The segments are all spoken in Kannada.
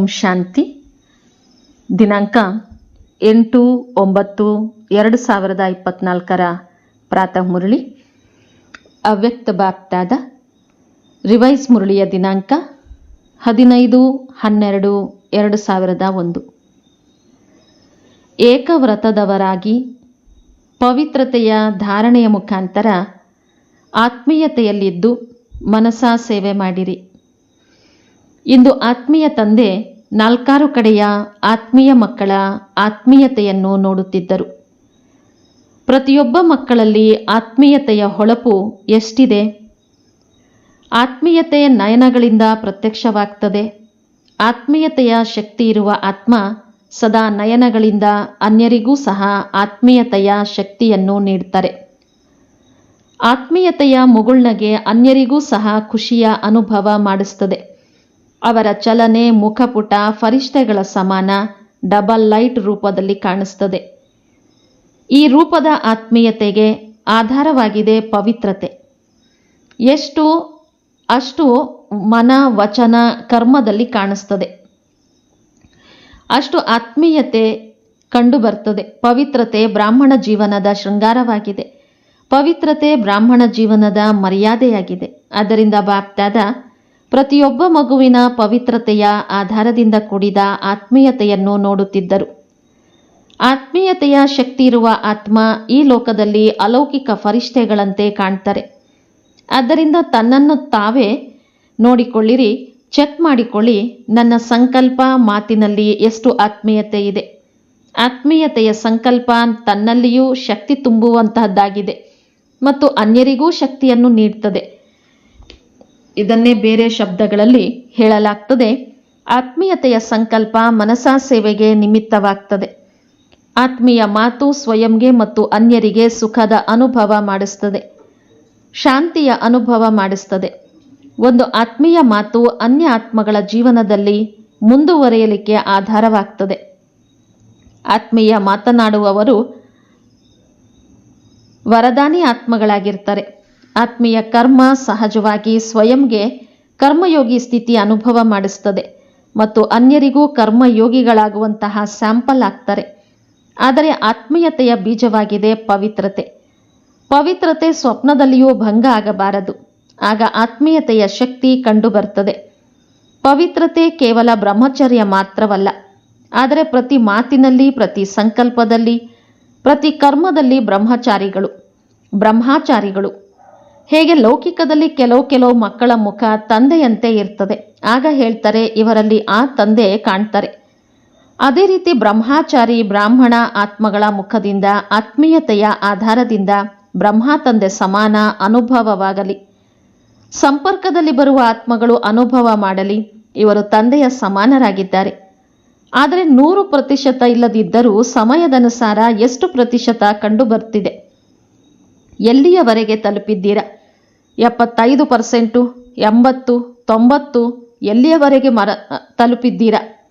ಓಂ ಶಾಂತಿ. ದಿನಾಂಕ ಎಂಟು ಒಂಬತ್ತು ಎರಡು ಸಾವಿರದ ಇಪ್ಪತ್ನಾಲ್ಕರ ಪ್ರಾತಃ ಮುರಳಿ. ಅವ್ಯಕ್ತ ಬಾಪ್ತಾದ ರಿವೈಸ್ ಮುರಳಿಯ ದಿನಾಂಕ ಹದಿನೈದು ಹನ್ನೆರಡು ಎರಡು ಸಾವಿರದ ಒಂದು. ಏಕವ್ರತದವರಾಗಿ ಪವಿತ್ರತೆಯ ಧಾರಣೆಯ ಮುಖಾಂತರ ಆತ್ಮೀಯತೆಯಲ್ಲಿದ್ದು ಮನಸಾ ಸೇವೆ ಮಾಡಿರಿ. ಇಂದು ಆತ್ಮೀಯ ತಂದೆ ನಾಲ್ಕಾರು ಕಡೆಯ ಆತ್ಮೀಯ ಮಕ್ಕಳ ಆತ್ಮೀಯತೆಯನ್ನು ನೋಡುತ್ತಿದ್ದರು. ಪ್ರತಿಯೊಬ್ಬ ಮಕ್ಕಳಲ್ಲಿ ಆತ್ಮೀಯತೆಯ ಹೊಳಪು ಎಷ್ಟಿದೆ? ಆತ್ಮೀಯತೆಯ ನಯನಗಳಿಂದ ಪ್ರತ್ಯಕ್ಷವಾಗ್ತದೆ. ಆತ್ಮೀಯತೆಯ ಶಕ್ತಿ ಇರುವ ಆತ್ಮ ಸದಾ ನಯನಗಳಿಂದ ಅನ್ಯರಿಗೂ ಸಹ ಆತ್ಮೀಯತೆಯ ಶಕ್ತಿಯನ್ನು ನೀಡ್ತಾರೆ. ಆತ್ಮೀಯತೆಯ ಮುಗುಳ್ನಗೆ ಅನ್ಯರಿಗೂ ಸಹ ಖುಷಿಯ ಅನುಭವ ಮಾಡಿಸ್ತದೆ. ಅವರ ಚಲನೆ, ಮುಖಪುಟ ಫರಿಷ್ಠೆಗಳ ಸಮಾನ ಡಬಲ್ ಲೈಟ್ ರೂಪದಲ್ಲಿ ಕಾಣಿಸ್ತದೆ. ಈ ರೂಪದ ಆತ್ಮೀಯತೆಗೆ ಆಧಾರವಾಗಿದೆ ಪವಿತ್ರತೆ. ಎಷ್ಟು, ಅಷ್ಟು ಮನ, ವಚನ, ಕರ್ಮದಲ್ಲಿ ಕಾಣಿಸ್ತದೆ. ಅಷ್ಟು ಆತ್ಮೀಯತೆ ಕಂಡುಬರ್ತದೆ. ಪವಿತ್ರತೆ ಬ್ರಾಹ್ಮಣ ಜೀವನದ ಶೃಂಗಾರವಾಗಿದೆ. ಪವಿತ್ರತೆ ಬ್ರಾಹ್ಮಣ ಜೀವನದ ಮರ್ಯಾದೆಯಾಗಿದೆ. ಅದರಿಂದ ಬಾಪ್ತಾದ ಪ್ರತಿಯೊಬ್ಬ ಮಗುವಿನ ಪವಿತ್ರತೆಯ ಆಧಾರದಿಂದ ಕೂಡಿದ ಆತ್ಮೀಯತೆಯನ್ನು ನೋಡುತ್ತಿದ್ದರು. ಆತ್ಮೀಯತೆಯ ಶಕ್ತಿ ಇರುವ ಆತ್ಮ ಈ ಲೋಕದಲ್ಲಿ ಅಲೌಕಿಕ ಫರಿಷ್ಠೆಗಳಂತೆ ಕಾಣ್ತಾರೆ. ಆದ್ದರಿಂದ ತನ್ನನ್ನು ತಾವೇ ನೋಡಿಕೊಳ್ಳಿರಿ, ಚೆಕ್ ಮಾಡಿಕೊಳ್ಳಿ, ನನ್ನ ಸಂಕಲ್ಪ ಮಾತಿನಲ್ಲಿ ಎಷ್ಟು ಆತ್ಮೀಯತೆ ಇದೆ. ಆತ್ಮೀಯತೆಯ ಸಂಕಲ್ಪ ತನ್ನಲ್ಲಿಯೂ ಶಕ್ತಿ ತುಂಬುವಂತಹದ್ದಾಗಿದೆ ಮತ್ತು ಅನ್ಯರಿಗೂ ಶಕ್ತಿಯನ್ನು ನೀಡ್ತದೆ. ಇದನ್ನೇ ಬೇರೆ ಶಬ್ದಗಳಲ್ಲಿ ಹೇಳಲಾಗ್ತದೆ. ಆತ್ಮೀಯತೆಯ ಸಂಕಲ್ಪ ಮನಸಾ ಸೇವೆಗೆ ನಿಮಿತ್ತವಾಗ್ತದೆ. ಆತ್ಮೀಯ ಮಾತು ಸ್ವಯಂಗೆ ಮತ್ತು ಅನ್ಯರಿಗೆ ಸುಖದ ಅನುಭವ ಮಾಡಿಸ್ತದೆ. ಶಾಂತಿಯ ಅನುಭವ ಮಾಡಿಸ್ತದೆ. ಒಂದು ಆತ್ಮೀಯ ಮಾತು ಅನ್ಯ ಆತ್ಮಗಳ ಜೀವನದಲ್ಲಿ ಮುಂದುವರೆಯಲಿಕ್ಕೆ ಆಧಾರವಾಗ್ತದೆ. ಆತ್ಮೀಯ ಮಾತನಾಡುವವರು ವರದಾನಿ ಆತ್ಮಗಳಾಗಿರ್ತಾರೆ. ಆತ್ಮೀಯ ಕರ್ಮ ಸಹಜವಾಗಿ ಸ್ವಯಂಗೆ ಕರ್ಮಯೋಗಿ ಸ್ಥಿತಿ ಅನುಭವ ಮಾಡಿಸ್ತದೆ ಮತ್ತು ಅನ್ಯರಿಗೂ ಕರ್ಮಯೋಗಿಗಳಾಗುವಂತಹ ಸ್ಯಾಂಪಲ್ ಆಗ್ತಾರೆ. ಆದರೆ ಆತ್ಮೀಯತೆಯ ಬೀಜವಾಗಿದೆ ಪವಿತ್ರತೆ. ಪವಿತ್ರತೆ ಸ್ವಪ್ನದಲ್ಲಿಯೂ ಭಂಗ ಆಗಬಾರದು. ಆಗ ಆತ್ಮೀಯತೆಯ ಶಕ್ತಿ ಕಂಡು ಬರ್ತದೆ ಪವಿತ್ರತೆ ಕೇವಲ ಬ್ರಹ್ಮಚರ್ಯ ಮಾತ್ರವಲ್ಲ. ಆದರೆ ಪ್ರತಿ ಮಾತಿನಲ್ಲಿ, ಪ್ರತಿ ಸಂಕಲ್ಪದಲ್ಲಿ, ಪ್ರತಿ ಕರ್ಮದಲ್ಲಿ ಬ್ರಹ್ಮಚಾರಿಗಳು, ಬ್ರಹ್ಮಾಚಾರಿಗಳು ಹೇಗೆ ಲೌಕಿಕದಲ್ಲಿ ಕೆಲವು ಕೆಲವು ಮಕ್ಕಳ ಮುಖ ತಂದೆಯಂತೆ ಇರ್ತದೆ. ಆಗ ಹೇಳ್ತಾರೆ, ಇವರಲ್ಲಿ ಆ ತಂದೆ ಕಾಣ್ತಾರೆ. ಅದೇ ರೀತಿ ಬ್ರಹ್ಮಾಚಾರಿ ಬ್ರಾಹ್ಮಣ ಆತ್ಮಗಳ ಮುಖದಿಂದ, ಆತ್ಮೀಯತೆಯ ಆಧಾರದಿಂದ ಬ್ರಹ್ಮ ತಂದೆ ಸಮಾನ ಅನುಭವವಾಗಲಿ. ಸಂಪರ್ಕದಲ್ಲಿ ಬರುವ ಆತ್ಮಗಳು ಅನುಭವ ಮಾಡಲಿ. ಇವರು ತಂದೆಯ ಸಮಾನರಾಗಿದ್ದಾರೆ. ಆದರೆ ನೂರು ಪ್ರತಿಶತ ಇಲ್ಲದಿದ್ದರೂ ಸಮಯದನುಸಾರ ಎಷ್ಟು ಪ್ರತಿಶತ ಕಂಡು ಬರ್ತಿದೆ ಎಲ್ಲಿಯವರೆಗೆ ತಲುಪಿದ್ದೀರಾ? ಎಪ್ಪತ್ತೈದು ಪರ್ಸೆಂಟು, ಎಂಬತ್ತು, ತೊಂಬತ್ತು ಎಲ್ಲಿಯವರೆಗೆ ಮರ ತಲುಪಿದ್ದೀರಾ?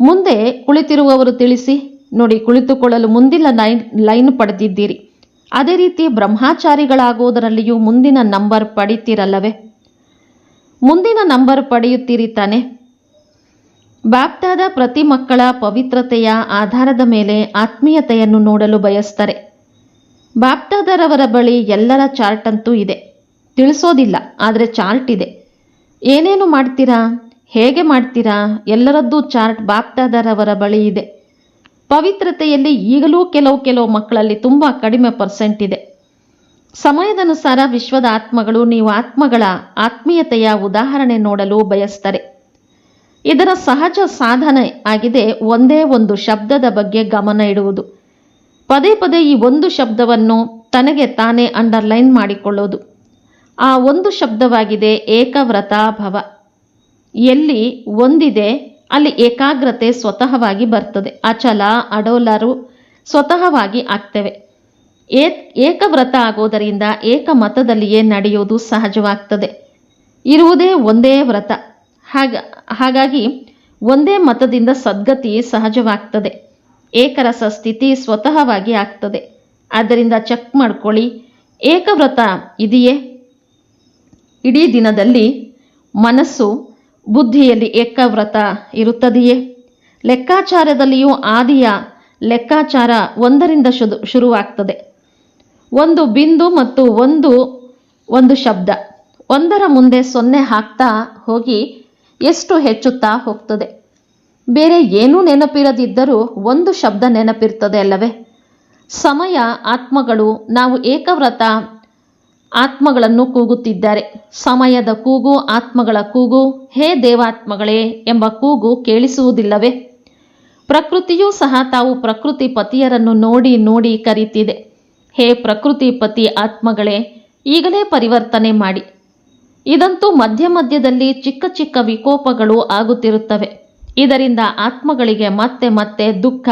ಮುಂದೆ ಕುಳಿತಿರುವವರು ತಿಳಿಸಿ. ನೋಡಿ, ಕುಳಿತುಕೊಳ್ಳಲು ಮುಂದಿನ ಲೈನ್ ಲೈನ್ ಪಡೆದಿದ್ದೀರಿ. ಅದೇ ರೀತಿ ಬ್ರಹ್ಮಾಚಾರಿಗಳಾಗುವುದರಲ್ಲಿಯೂ ಮುಂದಿನ ನಂಬರ್ ಪಡಿತೀರಲ್ಲವೇ? ಮುಂದಿನ ನಂಬರ್ ಪಡೆಯುತ್ತೀರಿ ತಾನೆ. ಬಾಪ್ತಾದ ಪ್ರತಿ ಮಕ್ಕಳ ಪವಿತ್ರತೆಯ ಆಧಾರದ ಮೇಲೆ ಆತ್ಮೀಯತೆಯನ್ನು ನೋಡಲು ಬಯಸ್ತಾರೆ. ಬಾಪ್ತಾದರವರ ಬಳಿ ಎಲ್ಲರ ಚಾರ್ಟ್ ಅಂತೂ ಇದೆ. ತಿಳಿಸೋದಿಲ್ಲ, ಆದರೆ ಚಾರ್ಟ್ ಇದೆ. ಏನೇನು ಮಾಡ್ತೀರಾ? ಹೇಗೆ ಮಾಡ್ತೀರಾ? ಎಲ್ಲರದ್ದೂ ಚಾರ್ಟ್ ಬಾಪ್ತಾದರವರ ಬಳಿ ಇದೆ. ಪವಿತ್ರತೆಯಲ್ಲಿ ಈಗಲೂ ಕೆಲವು ಕೆಲವು ಮಕ್ಕಳಲ್ಲಿ ತುಂಬ ಕಡಿಮೆ ಪರ್ಸೆಂಟ್ ಇದೆ. ಸಮಯದನುಸಾರ ವಿಶ್ವದ ಆತ್ಮಗಳು ನೀವು ಆತ್ಮಗಳ ಆತ್ಮೀಯತೆಯ ಉದಾಹರಣೆ ನೋಡಲು ಬಯಸ್ತಾರೆ. ಇದರ ಸಹಜ ಸಾಧನೆ ಆಗಿದೆ ಒಂದೇ ಒಂದು ಶಬ್ದದ ಬಗ್ಗೆ ಗಮನ ಇಡುವುದು. ಪದೇ ಪದೇ ಈ ಒಂದು ಶಬ್ದವನ್ನು ತನಗೆ ತಾನೇ ಅಂಡರ್ಲೈನ್ ಮಾಡಿಕೊಳ್ಳೋದು. ಆ ಒಂದು ಶಬ್ದವಾಗಿದೆ ಏಕವ್ರತ ಭವ. ಎಲ್ಲಿ ಒಂದಿದೆ, ಅಲ್ಲಿ ಏಕಾಗ್ರತೆ ಸ್ವತಃವಾಗಿ ಬರ್ತದೆ. ಅಚಲ, ಅಡೋಲರು ಸ್ವತಃವಾಗಿ ಆಗ್ತವೆ. ಏ ಏಕವ್ರತ ಆಗೋದರಿಂದ ಏಕಮತದಲ್ಲಿಯೇ ನಡೆಯುವುದು ಸಹಜವಾಗ್ತದೆ. ಇರುವುದೇ ಒಂದೇ ವ್ರತ. ಹಾಗ, ಹಾಗಾಗಿ ಒಂದೇ ಮತದಿಂದ ಸದ್ಗತಿ ಸಹಜವಾಗ್ತದೆ. ಏಕರಸ ಸ್ಥಿತಿ ಸ್ವತಃವಾಗಿ ಆಗ್ತದೆ. ಆದ್ದರಿಂದ ಚೆಕ್ ಮಾಡ್ಕೊಳ್ಳಿ, ಏಕವ್ರತ ಇದೆಯೇ? ಇಡೀ ದಿನದಲ್ಲಿ ಮನಸ್ಸು ಬುದ್ಧಿಯಲ್ಲಿ ಏಕವ್ರತ ಇರುತ್ತದೆಯೇ? ಲೆಕ್ಕಾಚಾರದಲ್ಲಿಯೂ ಆದಿಯ ಲೆಕ್ಕಾಚಾರ ಒಂದರಿಂದ ಶುರು ಶುರುವಾಗ್ತದೆ. ಒಂದು ಬಿಂದು ಮತ್ತು ಒಂದು ಒಂದು ಶಬ್ದ. ಒಂದರ ಮುಂದೆ ಸೊನ್ನೆ ಹಾಕ್ತಾ ಹೋಗಿ ಎಷ್ಟು ಹೆಚ್ಚುತ್ತಾ ಹೋಗ್ತದೆ? ಬೇರೆ ಏನೂ ನೆನಪಿರದಿದ್ದರೂ ಒಂದು ಶಬ್ದ ನೆನಪಿರ್ತದೆ ಅಲ್ಲವೇ? ಸಮಯ, ಆತ್ಮಗಳು, ನಾವು ಏಕವ್ರತ ಆತ್ಮಗಳನ್ನು ಕೂಗುತ್ತಿದ್ದಾರೆ. ಸಮಯದ ಕೂಗು, ಆತ್ಮಗಳ ಕೂಗು, ಹೇ ದೇವಾತ್ಮಗಳೇ ಎಂಬ ಕೂಗು ಕೇಳಿಸುವುದಿಲ್ಲವೇ? ಪ್ರಕೃತಿಯೂ ಸಹ ತಾವು ಪ್ರಕೃತಿ ಪತಿಯರನ್ನು ನೋಡಿ ನೋಡಿ ಕರೀತಿದೆ. ಹೇ ಪ್ರಕೃತಿ ಪತಿ ಆತ್ಮಗಳೇ, ಈಗಲೇ ಪರಿವರ್ತನೆ ಮಾಡಿ. ಇದಂತೂ ಮಧ್ಯ ಮಧ್ಯದಲ್ಲಿ ಚಿಕ್ಕ ಚಿಕ್ಕ ವಿಕೋಪಗಳು ಆಗುತ್ತಿರುತ್ತವೆ. ಇದರಿಂದ ಆತ್ಮಗಳಿಗೆ ಮತ್ತೆ ಮತ್ತೆ ದುಃಖ,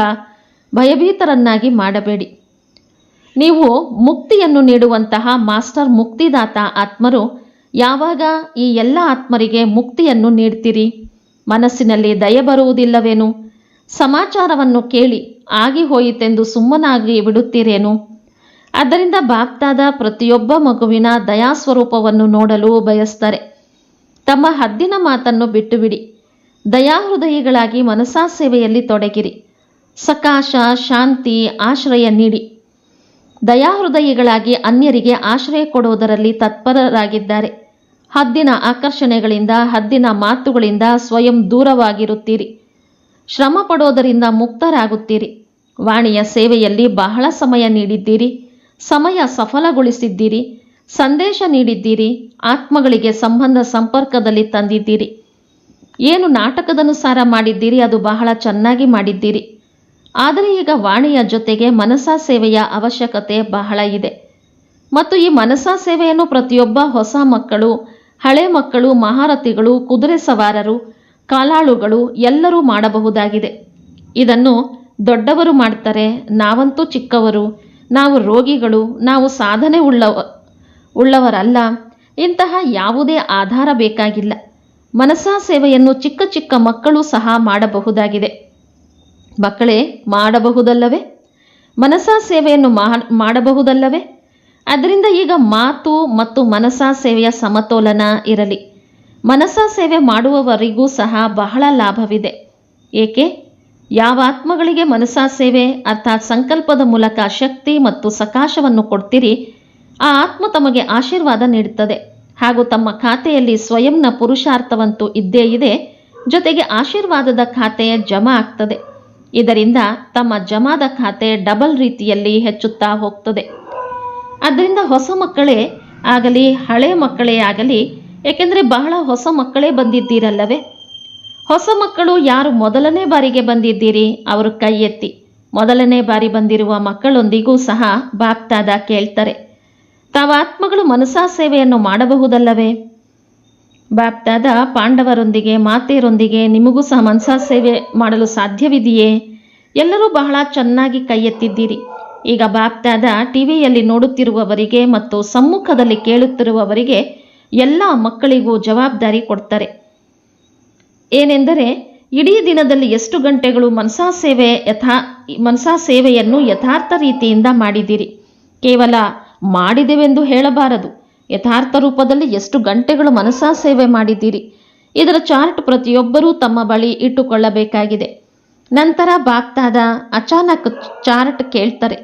ಭಯಭೀತರನ್ನಾಗಿ ಮಾಡಬೇಡಿ. ನೀವು ಮುಕ್ತಿಯನ್ನು ನೀಡುವಂತಹ ಮಾಸ್ಟರ್ ಮುಕ್ತಿದಾತ ಆತ್ಮರು, ಯಾವಾಗ ಈ ಎಲ್ಲ ಆತ್ಮರಿಗೆ ಮುಕ್ತಿಯನ್ನು ನೀಡ್ತೀರಿ? ಮನಸ್ಸಿನಲ್ಲಿ ದಯ ಬರುವುದಿಲ್ಲವೇನು? ಸಮಾಚಾರವನ್ನು ಕೇಳಿ ಆಗಿ ಹೋಯಿತೆಂದು ಸುಮ್ಮನಾಗಿ ಬಿಡುತ್ತೀರೇನು? ಅದರಿಂದ ಬಾಪ್ತಾದ ಪ್ರತಿಯೊಬ್ಬ ಮಗುವಿನ ದಯಾಸ್ವರೂಪವನ್ನು ನೋಡಲು ಬಯಸ್ತಾರೆ. ತಮ್ಮ ಹದ್ದಿನ ಮಾತನ್ನು ಬಿಟ್ಟು ಬಿಡಿ ದಯಾಹೃದಯಿಗಳಾಗಿ ಮನಸಾ ಸೇವೆಯಲ್ಲಿ ತೊಡಗಿರಿ. ಸಕಾಶ, ಶಾಂತಿ, ಆಶ್ರಯ ನೀಡಿ. ದಯಾಹೃದಯಿಗಳಾಗಿ ಅನ್ಯರಿಗೆ ಆಶ್ರಯ ಕೊಡುವುದರಲ್ಲಿ ತತ್ಪರರಾಗಿದ್ದಾರೆ. ಹದ್ದಿನ ಆಕರ್ಷಣೆಗಳಿಂದ, ಹದ್ದಿನ ಮಾತುಗಳಿಂದ ಸ್ವಯಂ ದೂರವಾಗಿರುತ್ತೀರಿ. ಶ್ರಮ ಪಡೋದರಿಂದ ಮುಕ್ತರಾಗುತ್ತೀರಿ. ವಾಣಿಯ ಸೇವೆಯಲ್ಲಿ ಬಹಳ ಸಮಯ ನೀಡಿದ್ದೀರಿ. ಸಮಯ ಸಫಲಗೊಳಿಸಿದ್ದೀರಿ. ಸಂದೇಶ ನೀಡಿದ್ದೀರಿ. ಆತ್ಮಗಳಿಗೆ ಸಂಬಂಧ ಸಂಪರ್ಕದಲ್ಲಿ ತಂದಿದ್ದೀರಿ. ಏನು ನಾಟಕದನುಸಾರ ಮಾಡಿದ್ದೀರಿ, ಅದು ಬಹಳ ಚೆನ್ನಾಗಿ ಮಾಡಿದ್ದೀರಿ. ಆದರೆ ಈಗ ವಾಣಿಯ ಜೊತೆಗೆ ಮನಸಾ ಸೇವೆಯ ಅವಶ್ಯಕತೆ ಬಹಳ ಇದೆ. ಮತ್ತು ಈ ಮನಸಾ ಸೇವೆಯನ್ನು ಪ್ರತಿಯೊಬ್ಬ ಹೊಸ ಮಕ್ಕಳು, ಹಳೆ ಮಕ್ಕಳು, ಮಹಾರಥಿಗಳು, ಕುದುರೆ ಸವಾರರು, ಕಾಲಾಳುಗಳು ಎಲ್ಲರೂ ಮಾಡಬಹುದಾಗಿದೆ. ಇದನ್ನು ದೊಡ್ಡವರು ಮಾಡ್ತಾರೆ, ನಾವಂತೂ ಚಿಕ್ಕವರು, ನಾವು ರೋಗಿಗಳು, ನಾವು ಸಾಧನೆ ಉಳ್ಳವ ಉಳ್ಳವರಲ್ಲ, ಇಂತಹ ಯಾವುದೇ ಆಧಾರ ಬೇಕಾಗಿಲ್ಲ. ಮನಸಾ ಸೇವೆಯನ್ನು ಚಿಕ್ಕ ಚಿಕ್ಕ ಮಕ್ಕಳು ಸಹ ಮಾಡಬಹುದಾಗಿದೆ. ಮಕ್ಕಳೇ, ಮಾಡಬಹುದಲ್ಲವೇ? ಮನಸಾ ಸೇವೆಯನ್ನು ಮಾಡಬಹುದಲ್ಲವೇ? ಅದರಿಂದ ಈಗ ಮಾತು ಮತ್ತು ಮನಸಾ ಸೇವೆಯ ಸಮತೋಲನ ಇರಲಿ. ಮನಸಾ ಸೇವೆ ಮಾಡುವವರಿಗೂ ಸಹ ಬಹಳ ಲಾಭವಿದೆ. ಏಕೆ? ಯಾವ ಆತ್ಮಗಳಿಗೆ ಮನಸಾ ಸೇವೆ, ಅರ್ಥಾತ್ ಸಂಕಲ್ಪದ ಮೂಲಕ ಶಕ್ತಿ ಮತ್ತು ಸಕಾಶವನ್ನು ಕೊಡ್ತೀರಿ, ಆ ಆತ್ಮ ತಮಗೆ ಆಶೀರ್ವಾದ ನೀಡುತ್ತದೆ. ಹಾಗೂ ತಮ್ಮ ಖಾತೆಯಲ್ಲಿ ಸ್ವಯಂನ ಪುರುಷಾರ್ಥವಂತೂ ಇದ್ದೇ ಇದೆ, ಜೊತೆಗೆ ಆಶೀರ್ವಾದದ ಖಾತೆಯ ಜಮಾ ಆಗ್ತದೆ. ಇದರಿಂದ ತಮ್ಮ ಜಮಾದ ಖಾತೆ ಡಬಲ್ ರೀತಿಯಲ್ಲಿ ಹೆಚ್ಚುತ್ತಾ ಹೋಗ್ತದೆ. ಆದ್ದರಿಂದ ಹೊಸ ಮಕ್ಕಳೇ ಆಗಲಿ, ಹಳೆ ಮಕ್ಕಳೇ ಆಗಲಿ, ಏಕೆಂದರೆ ಬಹಳ ಹೊಸ ಮಕ್ಕಳೇ ಬಂದಿದ್ದೀರಲ್ಲವೇ? ಹೊಸ ಮಕ್ಕಳು ಯಾರು ಮೊದಲನೇ ಬಾರಿಗೆ ಬಂದಿದ್ದೀರಿ? ಅವರು ಕೈ ಎತ್ತಿ. ಮೊದಲನೇ ಬಾರಿ ಬಂದಿರುವ ಮಕ್ಕಳೊಂದಿಗೂ ಸಹ ಬಾಪ್ತಾದ ಕೇಳ್ತಾರೆ. ತಾವು ಆತ್ಮಗಳು ಮನಸಾ ಸೇವೆಯನ್ನು ಮಾಡಬಹುದಲ್ಲವೇ? ಬಾಪ್ತಾದ ಪಾಂಡವರೊಂದಿಗೆ ಮಾತೆಯರೊಂದಿಗೆ ನಿಮಗೂ ಸಹ ಮನಸಾ ಸೇವೆ ಮಾಡಲು ಸಾಧ್ಯವಿದೆಯೇ? ಎಲ್ಲರೂ ಬಹಳ ಚೆನ್ನಾಗಿ ಕೈ ಎತ್ತಿದ್ದೀರಿ ಈಗ ಬಾಪ್ತಾದ ಟಿವಿಯಲ್ಲಿ ನೋಡುತ್ತಿರುವವರಿಗೆ ಮತ್ತು ಸಮ್ಮುಖದಲ್ಲಿ ಕೇಳುತ್ತಿರುವವರಿಗೆ ಎಲ್ಲ ಮಕ್ಕಳಿಗೂ ಜವಾಬ್ದಾರಿ ಕೊಡ್ತಾರೆ. ಏನೆಂದರೆ, ಇಡೀ ದಿನದಲ್ಲಿ ಎಷ್ಟು ಗಂಟೆಗಳು ಮನಸಾ ಸೇವೆ ಯಥಾ ಮನಸಾ ಸೇವೆಯನ್ನು ಯಥಾರ್ಥ ರೀತಿಯಿಂದ ಮಾಡಿದ್ದೀರಿ? ಕೇವಲ ಮಾಡಿದೆವೆಂದು ಹೇಳಬಾರದು. ಯಥಾರ್ಥ ರೂಪದಲ್ಲಿ ಎಷ್ಟು ಗಂಟೆಗಳು ಮನಸಾ ಸೇವೆ ಮಾಡಿದ್ದೀರಿ? ಇದರ ಚಾರ್ಟ್ ಪ್ರತಿಯೊಬ್ಬರೂ ತಮ್ಮ ಬಳಿ ಇಟ್ಟುಕೊಳ್ಳಬೇಕಾಗಿದೆ. ನಂತರ ಬಾಗ್ತಾದ ಅಚಾನಕ್ ಚಾರ್ಟ್ ಕೇಳ್ತಾರೆ.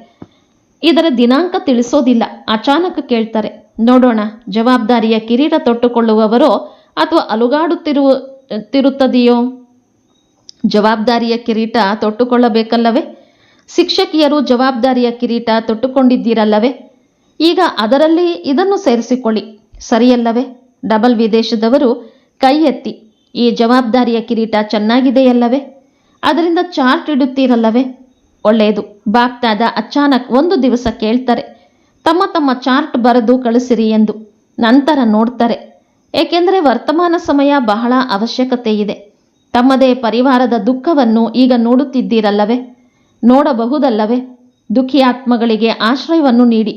ಇದರ ದಿನಾಂಕ ತಿಳಿಸೋದಿಲ್ಲ. ಅಚಾನಕ್ ಕೇಳ್ತಾರೆ, ನೋಡೋಣ, ಜವಾಬ್ದಾರಿಯ ಕಿರೀಟ ತೊಟ್ಟುಕೊಳ್ಳುವವರೋ ಅಥವಾ ಅಲುಗಾಡುತ್ತಿರುವ, ತಿರುತ್ತದೆಯೋ? ಜವಾಬ್ದಾರಿಯ ಕಿರೀಟ ತೊಟ್ಟುಕೊಳ್ಳಬೇಕಲ್ಲವೇ? ಶಿಕ್ಷಕಿಯರು ಜವಾಬ್ದಾರಿಯ ಕಿರೀಟ ತೊಟ್ಟುಕೊಂಡಿದ್ದೀರಲ್ಲವೇ? ಈಗ ಅದರಲ್ಲಿ ಇದನ್ನು ಸೇರಿಸಿಕೊಳ್ಳಿ. ಸರಿಯಲ್ಲವೇ? ಡಬಲ್ ವಿದೇಶದವರು ಕೈ ಎತ್ತಿ ಈ ಜವಾಬ್ದಾರಿಯ ಕಿರೀಟ ಚೆನ್ನಾಗಿದೆಯಲ್ಲವೇ? ಅದರಿಂದ ಚಾರ್ಟ್ ಇಡುತ್ತೀರಲ್ಲವೇ? ಒಳ್ಳೆಯದು. ಬಾಗ್ದಾದ ಅಚಾನಕ್ ಒಂದು ದಿವಸ ಕೇಳ್ತಾರೆ. ತಮ್ಮ ತಮ್ಮ ಚಾರ್ಟ್ ಬರೆದು ಕಳಿಸಿರಿ ಎಂದು. ನಂತರ ನೋಡ್ತಾರೆ. ಏಕೆಂದರೆ ವರ್ತಮಾನ ಸಮಯ ಬಹಳ ಅವಶ್ಯಕತೆ ಇದೆ. ತಮ್ಮದೇ ಪರಿವಾರದ ದುಃಖವನ್ನು ಈಗ ನೋಡುತ್ತಿದ್ದೀರಲ್ಲವೇ? ನೋಡಬಹುದಲ್ಲವೇ? ದುಃಖಿ ಆತ್ಮಗಳಿಗೆ ಆಶ್ರಯವನ್ನು ನೀಡಿ.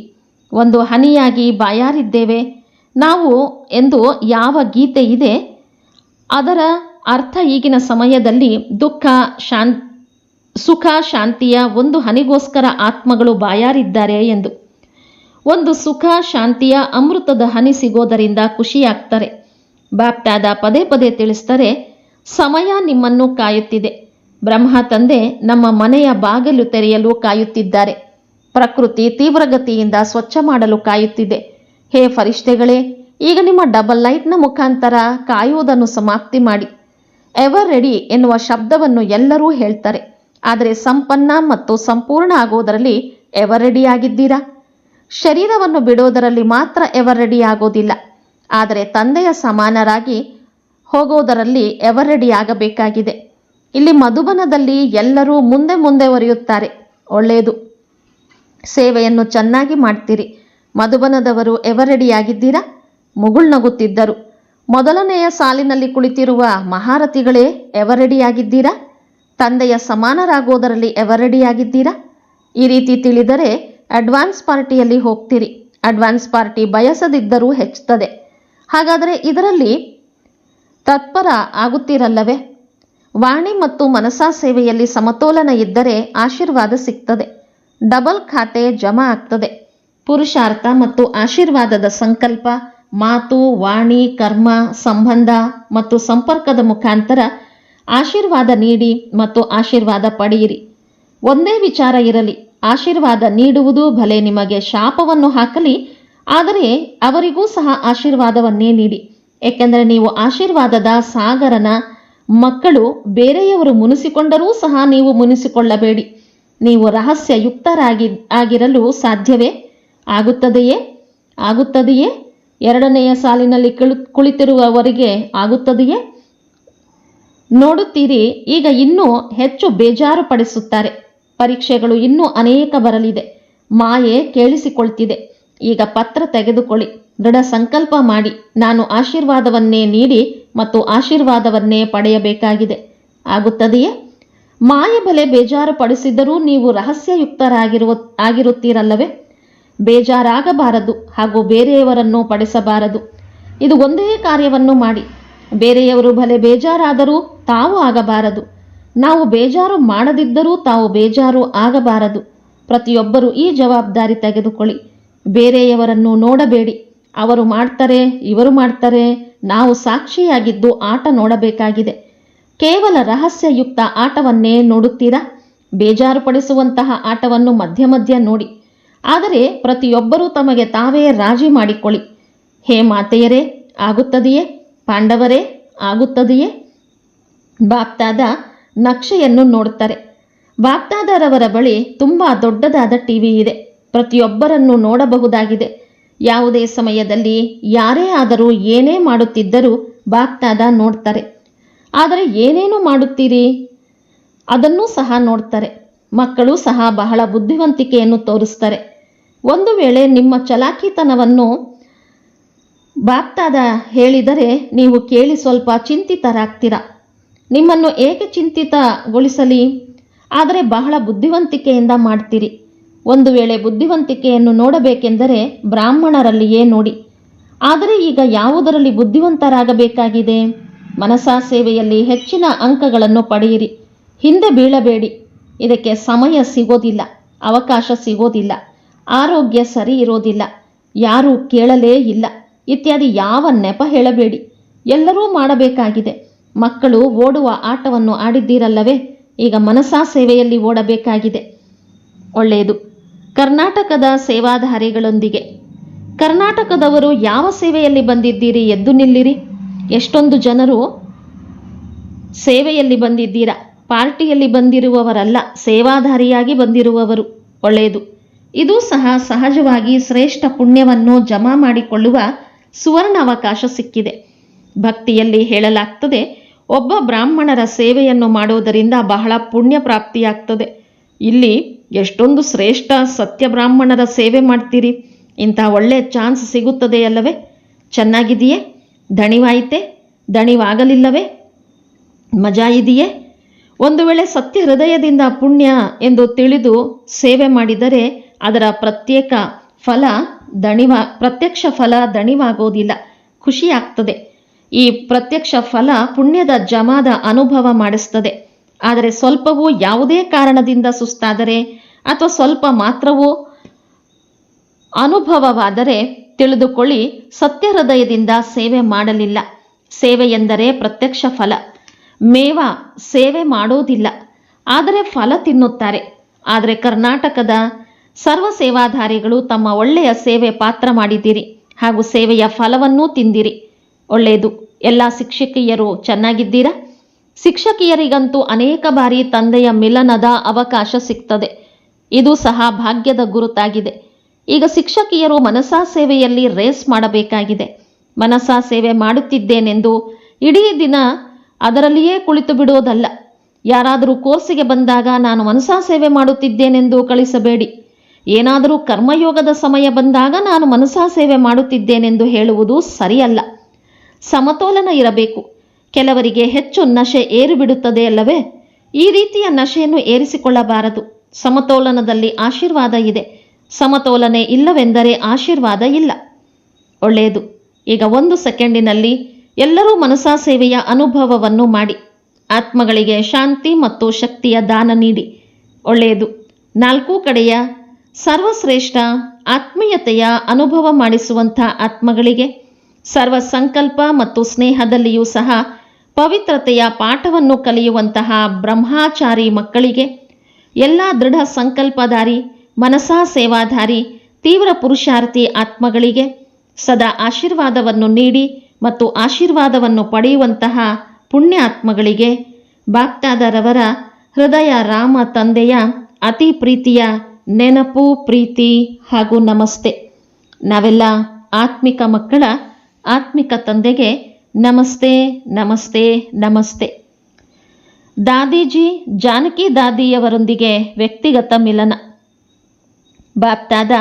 ಒಂದು ಹನಿಯಾಗಿ ಬಾಯಾರಿದ್ದೇವೆ. ನಾವು ಎಂದು ಯಾವ ಗೀತೆ ಇದೆ? ಅದರ ಅರ್ಥ ಈಗಿನ ಸಮಯದಲ್ಲಿ ದುಃಖ, ಶಾನ್, ಸುಖ, ಶಾಂತಿಯ ಒಂದು ಹನಿಗೋಸ್ಕರ ಆತ್ಮಗಳು ಬಾಯಾರಿದ್ದಾರೆ ಎಂದು. ಒಂದು ಸುಖ, ಶಾಂತಿಯ ಅಮೃತದ ಹನಿ ಸಿಗೋದರಿಂದ ಖುಷಿಯಾಗ್ತಾರೆ. ಬಾಪ್ತಾದ ಪದೇ ಪದೇ ತಿಳಿಸ್ತಾರೆ ಸಮಯ ನಿಮ್ಮನ್ನು ಕಾಯುತ್ತಿದೆ. ಬ್ರಹ್ಮ ತಂದೆ ನಮ್ಮ ಮನೆಯ ಬಾಗಿಲು ತೆರೆಯಲು ಕಾಯುತ್ತಿದ್ದಾರೆ. ಪ್ರಕೃತಿ ತೀವ್ರಗತಿಯಿಂದ ಸ್ವಚ್ಛ ಮಾಡಲು ಕಾಯುತ್ತಿದೆ. ಹೇ ಫರಿಷ್ಠೆಗಳೇ ಈಗ ನಿಮ್ಮ ಡಬಲ್ ಲೈಟ್ನ ಮುಖಾಂತರ ಕಾಯುವುದನ್ನು ಸಮಾಪ್ತಿ ಮಾಡಿ. ಎವರ್ ರೆಡಿ ಎನ್ನುವ ಶಬ್ದವನ್ನು ಎಲ್ಲರೂ ಹೇಳ್ತಾರೆ. ಆದರೆ ಸಂಪನ್ನ ಮತ್ತು ಸಂಪೂರ್ಣ ಆಗುವುದರಲ್ಲಿ ಎವರ್ ರೆಡಿ ಆಗಿದ್ದೀರಾ? ಶರೀರವನ್ನು ಬಿಡೋದರಲ್ಲಿ ಮಾತ್ರ ಎವರ್ ರೆಡಿ ಆಗೋದಿಲ್ಲ. ಆದರೆ ತಂದೆಯ ಸಮಾನರಾಗಿ ಹೋಗೋದರಲ್ಲಿ ಎವರ್ ರೆಡಿ ಆಗಬೇಕಾಗಿದೆ. ಇಲ್ಲಿ ಮಧುಬನದಲ್ಲಿ ಎಲ್ಲರೂ ಮುಂದೆ ಮುಂದೆ ಒರೆಯುತ್ತಾರೆ. ಒಳ್ಳೆಯದು. ಸೇವೆಯನ್ನು ಚೆನ್ನಾಗಿ ಮಾಡ್ತೀರಿ. ಮಧುಬನದವರು ಎವರೆಡಿಯಾಗಿದ್ದೀರಾ? ಮುಗುಳ್ನಗುತ್ತಿದ್ದರು ಮೊದಲನೆಯ ಸಾಲಿನಲ್ಲಿ ಕುಳಿತಿರುವ ಮಹಾರಥಿಗಳೇ ಎವರೆಡಿಯಾಗಿದ್ದೀರಾ? ತಂದೆಯ ಸಮಾನರಾಗೋದರಲ್ಲಿ ಎವರೆಡಿಯಾಗಿದ್ದೀರಾ? ಈ ರೀತಿ ತಿಳಿದರೆ ಅಡ್ವಾನ್ಸ್ ಪಾರ್ಟಿಯಲ್ಲಿ ಹೋಗ್ತೀರಿ. ಅಡ್ವಾನ್ಸ್ ಪಾರ್ಟಿ ಬಯಸದಿದ್ದರೂ ಹೆಚ್ಚುತ್ತದೆ. ಹಾಗಾದರೆ ಇದರಲ್ಲಿ ತತ್ಪರ ಆಗುತ್ತಿರಲ್ಲವೇ? ವಾಣಿ ಮತ್ತು ಮನಸಾ ಸೇವೆಯಲ್ಲಿ ಸಮತೋಲನ ಇದ್ದರೆ ಆಶೀರ್ವಾದ ಸಿಗ್ತದೆ. ಡಬಲ್ ಖಾತೆ ಜಮಾ ಆಗ್ತದೆ. ಪುರುಷಾರ್ಥ ಮತ್ತು ಆಶೀರ್ವಾದದ ಸಂಕಲ್ಪ, ಮಾತು, ವಾಣಿ, ಕರ್ಮ, ಸಂಬಂಧ ಮತ್ತು ಸಂಪರ್ಕದ ಮುಖಾಂತರ ಆಶೀರ್ವಾದ ನೀಡಿ ಮತ್ತು ಆಶೀರ್ವಾದ ಪಡೆಯಿರಿ. ಒಂದೇ ವಿಚಾರ ಇರಲಿ, ಆಶೀರ್ವಾದ ನೀಡುವುದು ಭಲೆ ನಿಮಗೆ ಶಾಪವನ್ನು ಹಾಕಲಿ, ಆದರೆ ಅವರಿಗೂ ಸಹ ಆಶೀರ್ವಾದವನ್ನೇ ನೀಡಿ. ಏಕೆಂದರೆ ನೀವು ಆಶೀರ್ವಾದದ ಸಾಗರನ ಮಕ್ಕಳು, ಬೇರೆಯವರು ಮುನಿಸಿಕೊಂಡರೂ ಸಹ ನೀವು ಮುನಿಸಿಕೊಳ್ಳಬೇಡಿ. ನೀವು ರಹಸ್ಯ ಯುಕ್ತರಾಗಿ ಆಗಿರಲು ಸಾಧ್ಯವೇ? ಆಗುತ್ತದೆಯೇ? ಆಗುತ್ತದೆಯೇ? ಎರಡನೆಯ ಸಾಲಿನಲ್ಲಿ ಕುಳಿ ಕುಳಿತಿರುವವರಿಗೆ ಆಗುತ್ತದೆಯೇ? ನೋಡುತ್ತೀರಿ, ಈಗ ಇನ್ನೂ ಹೆಚ್ಚು ಬೇಜಾರು ಪಡಿಸುತ್ತಾರೆ ಪರೀಕ್ಷೆಗಳು ಇನ್ನೂ ಅನೇಕ ಬರಲಿದೆ. ಮಾಯೆ ಕೇಳಿಸಿಕೊಳ್ತಿದೆ. ಈಗ ಪತ್ರ ತೆಗೆದುಕೊಳ್ಳಿ. ದೃಢ ಸಂಕಲ್ಪ ಮಾಡಿ. ನಾನು ಆಶೀರ್ವಾದವನ್ನೇ ನೀಡಿ ಮತ್ತು ಆಶೀರ್ವಾದವನ್ನೇ ಪಡೆಯಬೇಕಾಗಿದೆ. ಆಗುತ್ತದೆಯೇ? ಮಾಯ ಬೆಲೆ ಬೇಜಾರು ಪಡಿಸಿದ್ದರೂ ನೀವು ರಹಸ್ಯಯುಕ್ತರಾಗಿರುವ ಆಗಿರುತ್ತೀರಲ್ಲವೇ? ಬೇಜಾರಾಗಬಾರದು ಹಾಗೂ ಬೇರೆಯವರನ್ನು ಪಡಿಸಬಾರದು. ಇದು ಒಂದೇ ಕಾರ್ಯವನ್ನು ಮಾಡಿ. ಬೇರೆಯವರು ಭಲೆ ಬೇಜಾರಾದರೂ ತಾವು ಆಗಬಾರದು. ನಾವು ಬೇಜಾರು ಮಾಡದಿದ್ದರೂ ತಾವು ಬೇಜಾರು ಆಗಬಾರದು. ಪ್ರತಿಯೊಬ್ಬರು ಈ ಜವಾಬ್ದಾರಿ ತೆಗೆದುಕೊಳ್ಳಿ. ಬೇರೆಯವರನ್ನು ನೋಡಬೇಡಿ. ಅವರು ಮಾಡ್ತಾರೆ, ಇವರು ಮಾಡ್ತಾರೆ. ನಾವು ಸಾಕ್ಷಿಯಾಗಿದ್ದು ಆಟ ನೋಡಬೇಕಾಗಿದೆ. ಕೇವಲ ರಹಸ್ಯಯುಕ್ತ ಆಟವನ್ನೇ ನೋಡುತ್ತೀರಾ? ಬೇಜಾರುಪಡಿಸುವಂತಹ ಆಟವನ್ನು ಮಧ್ಯ ಮಧ್ಯ ನೋಡಿ. ಆದರೆ ಪ್ರತಿಯೊಬ್ಬರೂ ತಮಗೆ ತಾವೇ ರಾಜಿ ಮಾಡಿಕೊಳ್ಳಿ. ಹೇ ಮಾತೆಯರೇ, ಆಗುತ್ತದೆಯೇ? ಪಾಂಡವರೇ, ಆಗುತ್ತದೆಯೇ? ಬಾಪ್ತಾದ ನಕ್ಷೆಯನ್ನು ನೋಡುತ್ತಾರೆ. ಬಾಪ್ತಾದರವರ ಬಳಿ ತುಂಬ ದೊಡ್ಡದಾದ ಟಿವಿ ಇದೆ. ಪ್ರತಿಯೊಬ್ಬರನ್ನು ನೋಡಬಹುದಾಗಿದೆ. ಯಾವುದೇ ಸಮಯದಲ್ಲಿ ಯಾರೇ ಆದರೂ ಏನೇ ಮಾಡುತ್ತಿದ್ದರೂ ಬಾಪ್ತಾದ ನೋಡ್ತಾರೆ. ಆದರೆ ಏನೇನು ಮಾಡುತ್ತೀರಿ? ಅದನ್ನೂ ಸಹ ನೋಡ್ತಾರೆ. ಮಕ್ಕಳು ಸಹ ಬಹಳ ಬುದ್ಧಿವಂತಿಕೆಯನ್ನು ತೋರಿಸ್ತಾರೆ. ಒಂದು ವೇಳೆ ನಿಮ್ಮ ಚಲಾಕಿತನವನ್ನು ಬಾಪ್ತಾದ ಹೇಳಿದರೆ ನೀವು ಕೇಳಿ ಸ್ವಲ್ಪ ಚಿಂತಿತರಾಗ್ತೀರ? ನಿಮ್ಮನ್ನು ಏಕೆ ಚಿಂತಿತಗೊಳಿಸಲಿ? ಆದರೆ ಬಹಳ ಬುದ್ಧಿವಂತಿಕೆಯಿಂದ ಮಾಡ್ತೀರಿ. ಒಂದು ವೇಳೆ ಬುದ್ಧಿವಂತಿಕೆಯನ್ನು ನೋಡಬೇಕೆಂದರೆ ಬ್ರಾಹ್ಮಣರಲ್ಲಿಯೇ ನೋಡಿ. ಆದರೆ ಈಗ ಯಾವುದರಲ್ಲಿ ಬುದ್ಧಿವಂತರಾಗಬೇಕಾಗಿದೆ? ಮನಸಾ ಸೇವೆಯಲ್ಲಿ ಹೆಚ್ಚಿನ ಅಂಕಗಳನ್ನು ಪಡೆಯಿರಿ. ಹಿಂದೆ ಬೀಳಬೇಡಿ. ಇದಕ್ಕೆ ಸಮಯ ಸಿಗೋದಿಲ್ಲ, ಅವಕಾಶ ಸಿಗೋದಿಲ್ಲ, ಆರೋಗ್ಯ ಸರಿ ಇರೋದಿಲ್ಲ, ಯಾರೂ ಕೇಳಲೇ ಇಲ್ಲ ಇತ್ಯಾದಿ ಯಾವ ನೆಪ ಹೇಳಬೇಡಿ. ಎಲ್ಲರೂ ಮಾಡಬೇಕಾಗಿದೆ. ಮಕ್ಕಳು ಓಡುವ ಆಟವನ್ನು ಆಡಿದ್ದೀರಲ್ಲವೇ, ಈಗ ಮನಸಾ ಸೇವೆಯಲ್ಲಿ ಓಡಬೇಕಾಗಿದೆ. ಒಳ್ಳೆಯದು. ಕರ್ನಾಟಕದ ಸೇವಾಧಾರಿಗಳೊಂದಿಗೆ. ಕರ್ನಾಟಕದವರು ಯಾವ ಸೇವೆಯಲ್ಲಿ ಬಂದಿದ್ದೀರಿ ಎದ್ದು ನಿಲ್ಲಿರಿ. ಎಷ್ಟೊಂದು ಜನರು ಸೇವೆಯಲ್ಲಿ ಬಂದಿದ್ದೀರಾ? ಪಾರ್ಟಿಯಲ್ಲಿ ಬಂದಿರುವವರಲ್ಲ, ಸೇವಾಧಾರಿಯಾಗಿ ಬಂದಿರುವವರು, ಒಳ್ಳೆಯದು. ಇದು ಸಹ ಸಹಜವಾಗಿ ಶ್ರೇಷ್ಠ ಪುಣ್ಯವನ್ನು ಜಮಾ ಮಾಡಿಕೊಳ್ಳುವ ಸುವರ್ಣ ಅವಕಾಶ ಸಿಕ್ಕಿದೆ. ಭಕ್ತಿಯಲ್ಲಿ ಹೇಳಲಾಗ್ತದೆ, ಒಬ್ಬ ಬ್ರಾಹ್ಮಣರ ಸೇವೆಯನ್ನು ಮಾಡುವುದರಿಂದ ಬಹಳ ಪುಣ್ಯ ಪ್ರಾಪ್ತಿಯಾಗ್ತದೆ. ಇಲ್ಲಿ ಎಷ್ಟೊಂದು ಶ್ರೇಷ್ಠ ಸತ್ಯ ಬ್ರಾಹ್ಮಣರ ಸೇವೆ ಮಾಡ್ತೀರಿ? ಇಂಥ ಒಳ್ಳೆಯ ಚಾನ್ಸ್ ಸಿಗುತ್ತದೆಯಲ್ಲವೇ? ಚೆನ್ನಾಗಿದೆಯೇ? ದಣಿವಾಯಿತೆ? ದಣಿವಾಗಲಿಲ್ಲವೇ? ಮಜಾ ಇದೆಯೇ? ಒಂದು ವೇಳೆ ಸತ್ಯ ಹೃದಯದಿಂದ ಪುಣ್ಯ ಎಂದು ತಿಳಿದು ಸೇವೆ ಮಾಡಿದರೆ ಅದರ ಪ್ರತ್ಯೇಕ ಫಲ ದಣಿವ, ಪ್ರತ್ಯಕ್ಷ ಫಲ ದಣಿವಾಗೋದಿಲ್ಲ, ಖುಷಿಯಾಗ್ತದೆ. ಈ ಪ್ರತ್ಯಕ್ಷ ಫಲ ಪುಣ್ಯದ ಜಮಾದ ಅನುಭವ ಮಾಡಿಸ್ತದೆ. ಆದರೆ ಸ್ವಲ್ಪವೂ ಯಾವುದೇ ಕಾರಣದಿಂದ ಸುಸ್ತಾದರೆ ಅಥವಾ ಸ್ವಲ್ಪ ಮಾತ್ರವೂ ಅನುಭವವಾದರೆ ತಿಳಿದುಕೊಳ್ಳಿ ಸತ್ಯ ಹೃದಯದಿಂದ ಸೇವೆ ಮಾಡಲಿಲ್ಲ. ಸೇವೆ ಎಂದರೆ ಪ್ರತ್ಯಕ್ಷ ಫಲ. ಮೇವ ಸೇವೆ ಮಾಡೋದಿಲ್ಲ. ಆದರೆ ಫಲ ತಿನ್ನುತ್ತಾರೆ. ಆದರೆ ಕರ್ನಾಟಕದ ಸರ್ವ ಸೇವಾಧಾರಿಗಳು ತಮ್ಮ ಒಳ್ಳೆಯ ಸೇವೆ ಪಾತ್ರ ಮಾಡಿದ್ದೀರಿ. ಹಾಗೂ ಸೇವೆಯ ಫಲವನ್ನೂ ತಿಂದಿರಿ. ಒಳ್ಳೆಯದು. ಎಲ್ಲ ಶಿಕ್ಷಕಿಯರು ಚೆನ್ನಾಗಿದ್ದೀರಾ? ಶಿಕ್ಷಕಿಯರಿಗಂತೂ ಅನೇಕ ಬಾರಿ ತಂದೆಯ ಮಿಲನದ ಅವಕಾಶ ಸಿಗ್ತದೆ. ಇದು ಸಹ ಭಾಗ್ಯದ ಗುರುತಾಗಿದೆ. ಈಗ ಶಿಕ್ಷಕಿಯರು ಮನಸಾ ಸೇವೆಯಲ್ಲಿ ರೇಸ್ ಮಾಡಬೇಕಾಗಿದೆ. ಮನಸಾ ಸೇವೆ ಮಾಡುತ್ತಿದ್ದೇನೆಂದು ಇಡೀ ದಿನ ಅದರಲ್ಲಿಯೇ ಕುಳಿತು ಬಿಡೋದಲ್ಲ ಯಾರಾದರೂ ಕೋರ್ಸಿಗೆ ಬಂದಾಗ ನಾನು ಮನಸಾ ಸೇವೆ ಮಾಡುತ್ತಿದ್ದೇನೆಂದು ಕಳಿಸಬೇಡಿ. ಏನಾದರೂ ಕರ್ಮಯೋಗದ ಸಮಯ ಬಂದಾಗ ನಾನು ಮನಸಾ ಸೇವೆ ಮಾಡುತ್ತಿದ್ದೇನೆಂದು ಹೇಳುವುದು ಸರಿಯಲ್ಲ. ಸಮತೋಲನ ಇರಬೇಕು. ಕೆಲವರಿಗೆ ಹೆಚ್ಚು ನಶೆ ಏರಿಬಿಡುತ್ತದೆ ಅಲ್ಲವೇ? ಈ ರೀತಿಯ ನಶೆಯನ್ನು ಏರಿಸಿಕೊಳ್ಳಬಾರದು. ಸಮತೋಲನದಲ್ಲಿ ಆಶೀರ್ವಾದ ಇದೆ. ಸಮತೋಲನೆ ಇಲ್ಲವೆಂದರೆ ಆಶೀರ್ವಾದ ಇಲ್ಲ. ಒಳ್ಳೆಯದು. ಈಗ ಒಂದು ಸೆಕೆಂಡಿನಲ್ಲಿ ಎಲ್ಲರೂ ಮನಸಾ ಸೇವೆಯ ಅನುಭವವನ್ನು ಮಾಡಿ. ಆತ್ಮಗಳಿಗೆ ಶಾಂತಿ ಮತ್ತು ಶಕ್ತಿಯ ದಾನ ನೀಡಿ. ಒಳ್ಳೆಯದು. ನಾಲ್ಕು ಕಡೆಯ ಸರ್ವಶ್ರೇಷ್ಠ ಆತ್ಮೀಯತೆಯ ಅನುಭವ ಮಾಡಿಸುವಂಥ ಆತ್ಮಗಳಿಗೆ ಸರ್ವ ಸಂಕಲ್ಪ ಮತ್ತು ಸ್ನೇಹದಲ್ಲಿಯೂ ಸಹ ಪವಿತ್ರತೆಯ ಪಾಠವನ್ನು ಕಲಿಯುವಂತಹ ಬ್ರಹ್ಮಾಚಾರಿ ಮಕ್ಕಳಿಗೆ ಎಲ್ಲ ದೃಢ ಸಂಕಲ್ಪಧಾರಿ ಮನಸಾ ಸೇವಾಧಾರಿ, ತೀವ್ರ ಪುರುಷಾರ್ಥಿ ಆತ್ಮಗಳಿಗೆ ಸದಾ ಆಶೀರ್ವಾದವನ್ನು ನೀಡಿ ಮತ್ತು ಆಶೀರ್ವಾದವನ್ನು ಪಡೆಯುವಂತಹ ಪುಣ್ಯ ಆತ್ಮಗಳಿಗೆ ಭಕ್ತಾದರವರ ಹೃದಯ ರಾಮ ತಂದೆಯ ಅತಿ ಪ್ರೀತಿಯ ನೆನಪು, ಪ್ರೀತಿ ಹಾಗೂ ನಮಸ್ತೆ. ನಾವೆಲ್ಲ ಆತ್ಮಿಕ ಮಕ್ಕಳ, ಆತ್ಮಿಕ ತಂದೆಗೆ ನಮಸ್ತೆ ನಮಸ್ತೆ ನಮಸ್ತೆ. ದಾದೀಜಿ, ಜಾನಕಿ ದಾದಿಯವರೊಂದಿಗೆ ವ್ಯಕ್ತಿಗತ ಮಿಲನ. ಬಾಪ್ತಾದ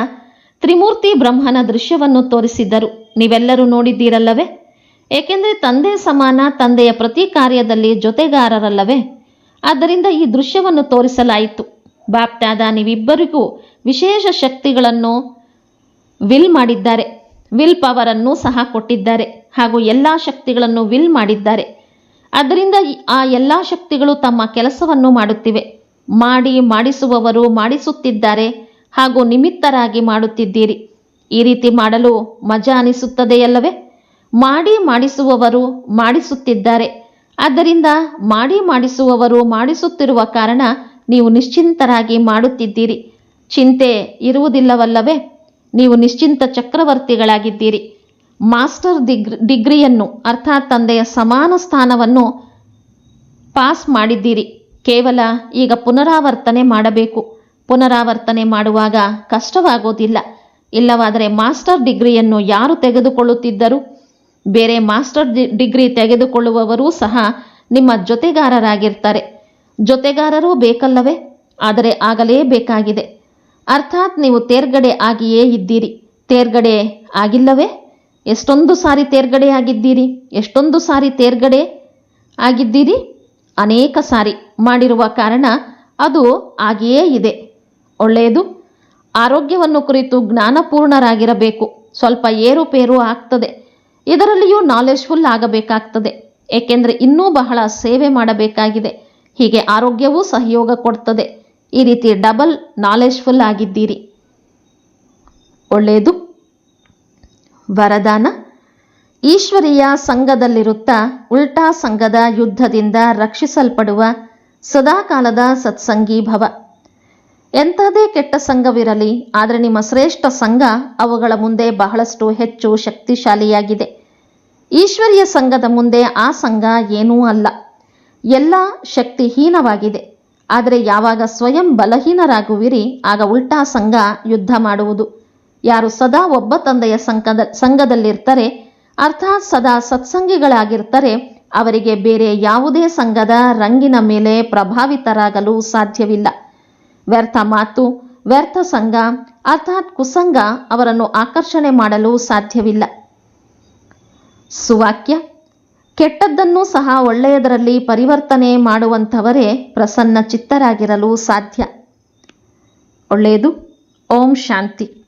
ತ್ರಿಮೂರ್ತಿ ಬ್ರಹ್ಮನ ದೃಶ್ಯವನ್ನು ತೋರಿಸಿದ್ದರು. ನೀವೆಲ್ಲರೂ ನೋಡಿದ್ದೀರಲ್ಲವೇ? ಏಕೆಂದರೆ ತಂದೆ ಸಮಾನ, ತಂದೆಯ ಪ್ರತಿ ಕಾರ್ಯದಲ್ಲಿ ಜೊತೆಗಾರರಲ್ಲವೇ? ಆದ್ದರಿಂದ ಈ ದೃಶ್ಯವನ್ನು ತೋರಿಸಲಾಯಿತು. ಬಾಪ್ತಾದ, ನೀವಿಬ್ಬರಿಗೂ ವಿಶೇಷ ಶಕ್ತಿಗಳನ್ನು ವಿಲ್ ಮಾಡಿದ್ದಾರೆ. ವಿಲ್ ಪವರನ್ನು ಸಹ ಕೊಟ್ಟಿದ್ದಾರೆ. ಹಾಗೂ ಎಲ್ಲ ಶಕ್ತಿಗಳನ್ನು ವಿಲ್ ಮಾಡಿದ್ದಾರೆ. ಅದರಿಂದ ಆ ಎಲ್ಲ ಶಕ್ತಿಗಳು ತಮ್ಮ ಕೆಲಸವನ್ನು ಮಾಡುತ್ತಿವೆ. ಮಾಡಿ, ಮಾಡಿಸುವವರು, ಮಾಡಿಸುತ್ತಿದ್ದಾರೆ. ಹಾಗೂ ನಿಮಿತ್ತರಾಗಿ ಮಾಡುತ್ತಿದ್ದೀರಿ. ಈ ರೀತಿ ಮಾಡಲು ಮಜಾ ಅನಿಸುತ್ತದೆಯಲ್ಲವೇ? ಮಾಡಿ ಮಾಡಿಸುವವರು ಮಾಡಿಸುತ್ತಿದ್ದಾರೆ. ಆದ್ದರಿಂದ ಮಾಡಿ ಮಾಡಿಸುವವರು ಮಾಡಿಸುತ್ತಿರುವ ಕಾರಣ ನೀವು ನಿಶ್ಚಿಂತರಾಗಿ ಮಾಡುತ್ತಿದ್ದೀರಿ. ಚಿಂತೆ ಇರುವುದಿಲ್ಲವಲ್ಲವೇ? ನೀವು ನಿಶ್ಚಿಂತ ಚಕ್ರವರ್ತಿಗಳಾಗಿದ್ದೀರಿ. ಮಾಸ್ಟರ್ ಡಿಗ್ರಿ ಡಿಗ್ರಿಯನ್ನು, ಅರ್ಥಾತ್ ತಂದೆಯ ಸಮಾನ ಸ್ಥಾನವನ್ನು ಪಾಸ್ ಮಾಡಿದ್ದೀರಿ. ಕೇವಲ ಈಗ ಪುನರಾವರ್ತನೆ ಮಾಡಬೇಕು. ಪುನರಾವರ್ತನೆ ಮಾಡುವಾಗ ಕಷ್ಟವಾಗೋದಿಲ್ಲ. ಇಲ್ಲವಾದರೆ ಮಾಸ್ಟರ್ ಡಿಗ್ರಿಯನ್ನು ಯಾರು ತೆಗೆದುಕೊಳ್ಳುತ್ತಿದ್ದರು? ಬೇರೆ ಮಾಸ್ಟರ್ ಡಿಗ್ರಿ ತೆಗೆದುಕೊಳ್ಳುವವರೂ ಸಹ ನಿಮ್ಮ ಜೊತೆಗಾರರಾಗಿರ್ತಾರೆ. ಜೊತೆಗಾರರೂ ಬೇಕಲ್ಲವೇ? ಆದರೆ ಆಗಲೇ ಬೇಕಾಗಿದೆ. ಅರ್ಥಾತ್ ನೀವು ತೇರ್ಗಡೆ ಆಗಿಯೇ ಇದ್ದೀರಿ. ತೇರ್ಗಡೆ ಆಗಿಲ್ಲವೇ? ಎಷ್ಟೊಂದು ಸಾರಿ ತೇರ್ಗಡೆ ಆಗಿದ್ದೀರಿ? ಎಷ್ಟೊಂದು ಸಾರಿ ತೇರ್ಗಡೆ ಆಗಿದ್ದೀರಿ? ಅನೇಕ ಸಾರಿ ಮಾಡಿರುವ ಕಾರಣ ಅದು ಆಗಿಯೇ ಇದೆ. ಒಳ್ಳೆಯದು. ಆರೋಗ್ಯವನ್ನು ಕುರಿತು ಜ್ಞಾನಪೂರ್ಣರಾಗಿರಬೇಕು. ಸ್ವಲ್ಪ ಏರುಪೇರು ಆಗ್ತದೆ. ಇದರಲ್ಲಿಯೂ ನಾಲೆಜ್ಫುಲ್ ಆಗಬೇಕಾಗ್ತದೆ. ಏಕೆಂದರೆ ಇನ್ನೂ ಬಹಳ ಸೇವೆ ಮಾಡಬೇಕಾಗಿದೆ. ಹೀಗೆ ಆರೋಗ್ಯವೂ ಸಹಯೋಗ ಕೊಡ್ತದೆ. ಈ ರೀತಿ ಡಬಲ್ ನಾಲೆಜ್ಫುಲ್ ಆಗಿದ್ದೀರಿ. ಒಳ್ಳೆಯದು. ವರದಾನ. ಈಶ್ವರೀಯ ಸಂಘದಲ್ಲಿರುತ್ತಾ ಉಲ್ಟಾ ಸಂಘದ ಯುದ್ಧದಿಂದ ರಕ್ಷಿಸಲ್ಪಡುವ ಸದಾಕಾಲದ ಸತ್ಸಂಗಿ ಭವ ಎಂಥದೇ ಕೆಟ್ಟ ಸಂಘವಿರಲಿ, ಆದರೆ ನಿಮ್ಮ ಶ್ರೇಷ್ಠ ಸಂಘ ಅವುಗಳ ಮುಂದೆ ಬಹಳಷ್ಟು ಹೆಚ್ಚು ಶಕ್ತಿಶಾಲಿಯಾಗಿದೆ. ಈಶ್ವರೀಯ ಸಂಘದ ಮುಂದೆ ಆ ಸಂಘ ಏನೂ ಅಲ್ಲ. ಎಲ್ಲ ಶಕ್ತಿಹೀನವಾಗಿದೆ. ಆದರೆ ಯಾವಾಗ ಸ್ವಯಂ ಬಲಹೀನರಾಗುವಿರಿ, ಆಗ ಉಲ್ಟಾ ಸಂಘ ಯುದ್ಧ ಮಾಡುವುದು. ಯಾರು ಸದಾ ಒಬ್ಬ ತಂದೆಯ ಸಂಘದ ಸಂಘದಲ್ಲಿರ್ತಾರೆ ಅರ್ಥಾತ್ ಸದಾ ಸತ್ಸಂಗಿಗಳಾಗಿರ್ತಾರೆ, ಅವರಿಗೆ ಬೇರೆ ಯಾವುದೇ ಸಂಘದ ರಂಗಿನ ಮೇಲೆ ಪ್ರಭಾವಿತರಾಗಲು ಸಾಧ್ಯವಿಲ್ಲ. ವ್ಯರ್ಥ ಮಾತು, ವ್ಯರ್ಥ ಸಂಘ, ಅರ್ಥಾತ್ ಕುಸಂಗ ಅವರನ್ನು ಆಕರ್ಷಣೆ ಮಾಡಲು ಸಾಧ್ಯವಿಲ್ಲ. ಸುವಾಕ್ಯ, ಕೆಟ್ಟದ್ದನ್ನು ಸಹ ಒಳ್ಳೆಯದರಲ್ಲಿ ಪರಿವರ್ತನೆ ಮಾಡುವಂಥವರೇ ಪ್ರಸನ್ನ ಚಿತ್ತರಾಗಿರಲು ಸಾಧ್ಯ. ಒಳ್ಳೆಯದು, ಓಂ ಶಾಂತಿ.